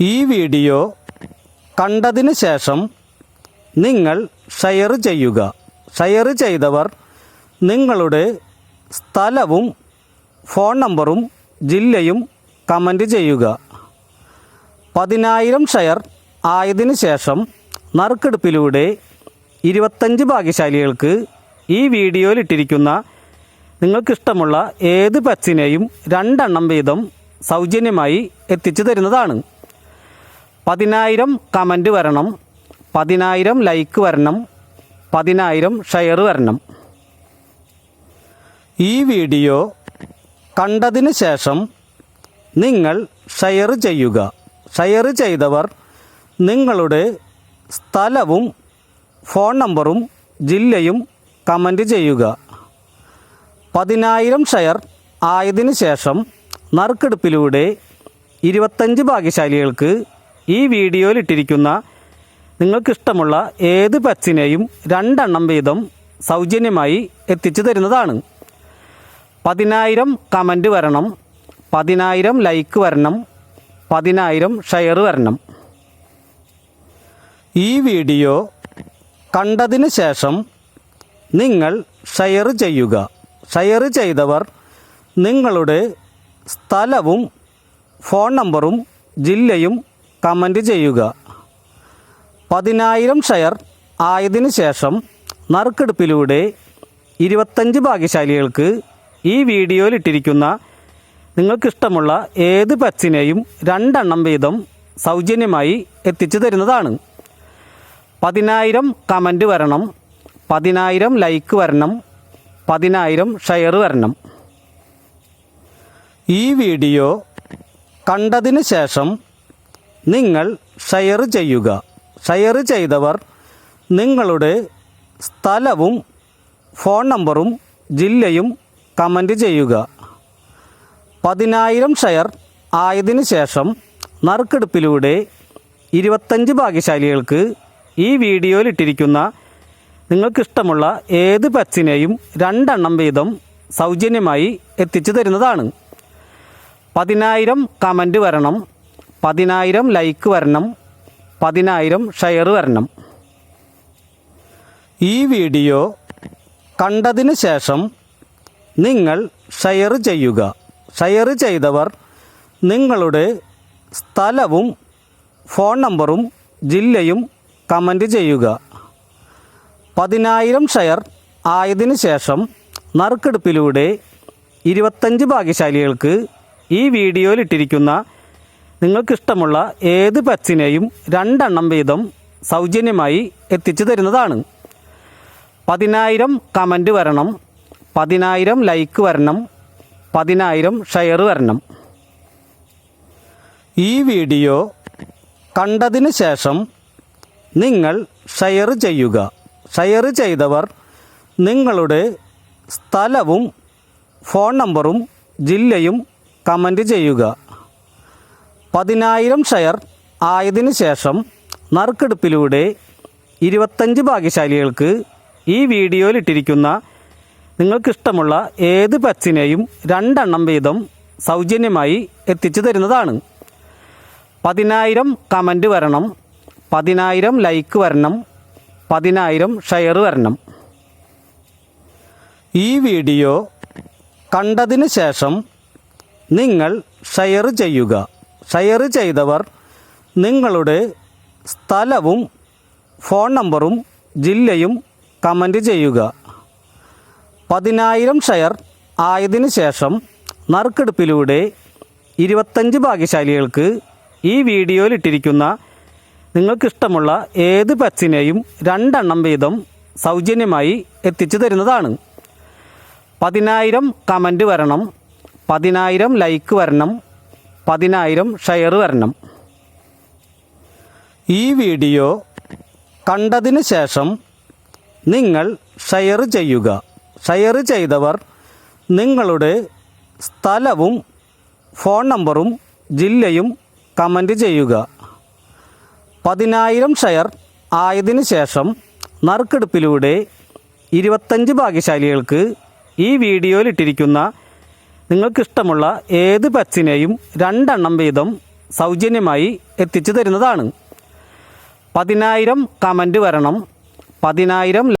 ഈ വീഡിയോ കണ്ടതിന് ശേഷം നിങ്ങൾ ഷെയർ ചെയ്യുക. ഷെയർ ചെയ്തവർ നിങ്ങളുടെ സ്ഥലവും ഫോൺ നമ്പറും ജില്ലയും കമന്റ് ചെയ്യുക. പതിനായിരം ഷെയർ ആയതിനു ശേഷം നറുക്കെടുപ്പിലൂടെ ഇരുപത്തഞ്ച് ഭാഗ്യശാലികൾക്ക് ഈ വീഡിയോയിലിട്ടിരിക്കുന്ന നിങ്ങൾക്കിഷ്ടമുള്ള ഏത് പെറ്റ്സിനെയും രണ്ടെണ്ണം വീതം സൗജന്യമായി എത്തിച്ചു തരുന്നതാണ്. പതിനായിരം കമന്റ് വരണം. പതിനായിരം ലൈക്ക് വരണം. പതിനായിരം ഷെയർ വരണം. ഈ വീഡിയോ കണ്ടതിന് ശേഷം നിങ്ങൾ ഷെയർ ചെയ്യുക. ഷെയർ ചെയ്തവർ നിങ്ങളുടെ സ്ഥലവും ഫോൺ നമ്പറും ജില്ലയും കമന്റ് ചെയ്യുക. പതിനായിരം ഷെയർ ആയതിനു ശേഷം നറുക്കെടുപ്പിലൂടെ ഇരുപത്തഞ്ച് ഭാഗ്യശാലികൾക്ക് ഈ വീഡിയോയിൽ ഇട്ടിരിക്കുന്ന നിങ്ങൾക്കിഷ്ടമുള്ള ഏത് പെറ്റ്സിനെയും രണ്ടെണ്ണം വീതം സൗജന്യമായി എത്തിച്ചു തരുന്നതാണ്. പതിനായിരം കമന്റ് വരണം പതിനായിരം ലൈക്ക് വരണം പതിനായിരം ഷെയർ വരണം. ഈ വീഡിയോ കണ്ടതിന് ശേഷം നിങ്ങൾ ഷെയർ ചെയ്യുക. ഷെയർ ചെയ്തവർ നിങ്ങളുടെ സ്ഥലവും ഫോൺ നമ്പറും ജില്ലയും കമന്റ് ചെയ്യുക. പതിനായിരം ഷെയർ ആയതിനു ശേഷം നറുക്കെടുപ്പിലൂടെ ഇരുപത്തഞ്ച് ഭാഗ്യശാലികൾക്ക് ഈ വീഡിയോയിലിട്ടിരിക്കുന്ന നിങ്ങൾക്കിഷ്ടമുള്ള ഏത് പെറ്റ്സിനെയും രണ്ടെണ്ണം വീതം സൗജന്യമായി എത്തിച്ചു തരുന്നതാണ്. പതിനായിരം കമന്റ് വരണം പതിനായിരം ലൈക്ക് വരണം പതിനായിരം ഷെയർ വരണം. ഈ വീഡിയോ കണ്ടതിന് ശേഷം നിങ്ങൾ ഷെയർ ചെയ്യുക. ഷെയർ ചെയ്തവർ നിങ്ങളുടെ സ്ഥലവും ഫോൺ നമ്പറും ജില്ലയും കമന്റ് ചെയ്യുക. പതിനായിരം ഷെയർ ആയതിനു ശേഷം നറുക്കെടുപ്പിലൂടെ ഇരുപത്തഞ്ച് ഭാഗ്യശാലികൾക്ക് ഈ വീഡിയോയിലിട്ടിരിക്കുന്ന നിങ്ങൾക്കിഷ്ടമുള്ള ഏത് പെറ്റ്സിനെയും രണ്ടെണ്ണം വീതം സൗജന്യമായി എത്തിച്ചു തരുന്നതാണ്. പതിനായിരം കമന്റ് വരണം. പതിനായിരം ലൈക്ക് വരണം പതിനായിരം ഷെയർ വരണം. ഈ വീഡിയോ കണ്ടതിന് ശേഷം നിങ്ങൾ ഷെയർ ചെയ്യുക. ഷെയർ ചെയ്തവർ നിങ്ങളുടെ സ്ഥലവും ഫോൺ നമ്പറും ജില്ലയും കമന്റ് ചെയ്യുക. പതിനായിരം ഷെയർ ആയതിനു ശേഷം നറുക്കെടുപ്പിലൂടെ ഇരുപത്തഞ്ച് ഭാഗ്യശാലികൾക്ക് ഈ വീഡിയോയിൽ ഇട്ടിരിക്കുന്ന നിങ്ങൾക്കിഷ്ടമുള്ള ഏത് പെറ്റ്സിനെയും രണ്ടെണ്ണം വീതം സൗജന്യമായി എത്തിച്ചു തരുന്നതാണ്. പതിനായിരം കമന്റ് വരണം പതിനായിരം ലൈക്ക് വരണം പതിനായിരം ഷെയർ വരണം. ഈ വീഡിയോ കണ്ടതിന് ശേഷം നിങ്ങൾ ഷെയർ ചെയ്യുക. ഷെയർ ചെയ്തവർ നിങ്ങളുടെ സ്ഥലവും ഫോൺ നമ്പറും ജില്ലയും കമന്റ് ചെയ്യുക. പതിനായിരം ഷെയർ ആയതിനു ശേഷം നറുക്കെടുപ്പിലൂടെ ഇരുപത്തഞ്ച് ഭാഗ്യശാലികൾക്ക് ഈ വീഡിയോയിലിട്ടിരിക്കുന്ന നിങ്ങൾക്കിഷ്ടമുള്ള ഏത് പെറ്റ്സിനെയും രണ്ടെണ്ണം വീതം സൗജന്യമായി എത്തിച്ചു തരുന്നതാണ്. പതിനായിരം കമന്റ് വരണം പതിനായിരം ലൈക്ക് വരണം പതിനായിരം ഷെയർ വരണം. ഈ വീഡിയോ കണ്ടതിന് ശേഷം നിങ്ങൾ ഷെയർ ചെയ്യുക. ഷെയർ ചെയ്തവർ നിങ്ങളുടെ സ്ഥലവും ഫോൺ നമ്പറും ജില്ലയും കമന്റ് ചെയ്യുക. പതിനായിരം ഷെയർ ആയതിനു ശേഷം നറുക്കെടുപ്പിലൂടെ ഇരുപത്തഞ്ച് ഭാഗ്യശാലികൾക്ക് ഈ വീഡിയോയിലിട്ടിരിക്കുന്ന നിങ്ങൾക്കിഷ്ടമുള്ള ഏത് പെറ്റ്സിനെയും രണ്ടെണ്ണം വീതം സൗജന്യമായി എത്തിച്ചു തരുന്നതാണ്. പതിനായിരം കമന്റ് വരണം പതിനായിരം ലൈക്ക് വരണം പതിനായിരം ഷെയർ വരണം. ഈ വീഡിയോ കണ്ടതിന് ശേഷം നിങ്ങൾ ഷെയർ ചെയ്യുക. ഷെയർ ചെയ്തവർ നിങ്ങളുടെ സ്ഥലവും ഫോൺ നമ്പറും ജില്ലയും കമന്റ് ചെയ്യുക. പതിനായിരം ഷെയർ ആയതിനു ശേഷം നറുക്കെടുപ്പിലൂടെ ഇരുപത്തഞ്ച് ഭാഗ്യശാലികൾക്ക് ഈ വീഡിയോയിൽ ഇട്ടിരിക്കുന്ന നിങ്ങൾക്കിഷ്ടമുള്ള ഏത് പെറ്റ്സിനെയും രണ്ടെണ്ണം വീതം സൗജന്യമായി എത്തിച്ചു തരുന്നതാണ്. പതിനായിരം കമന്റ് വരണം. പതിനായിരം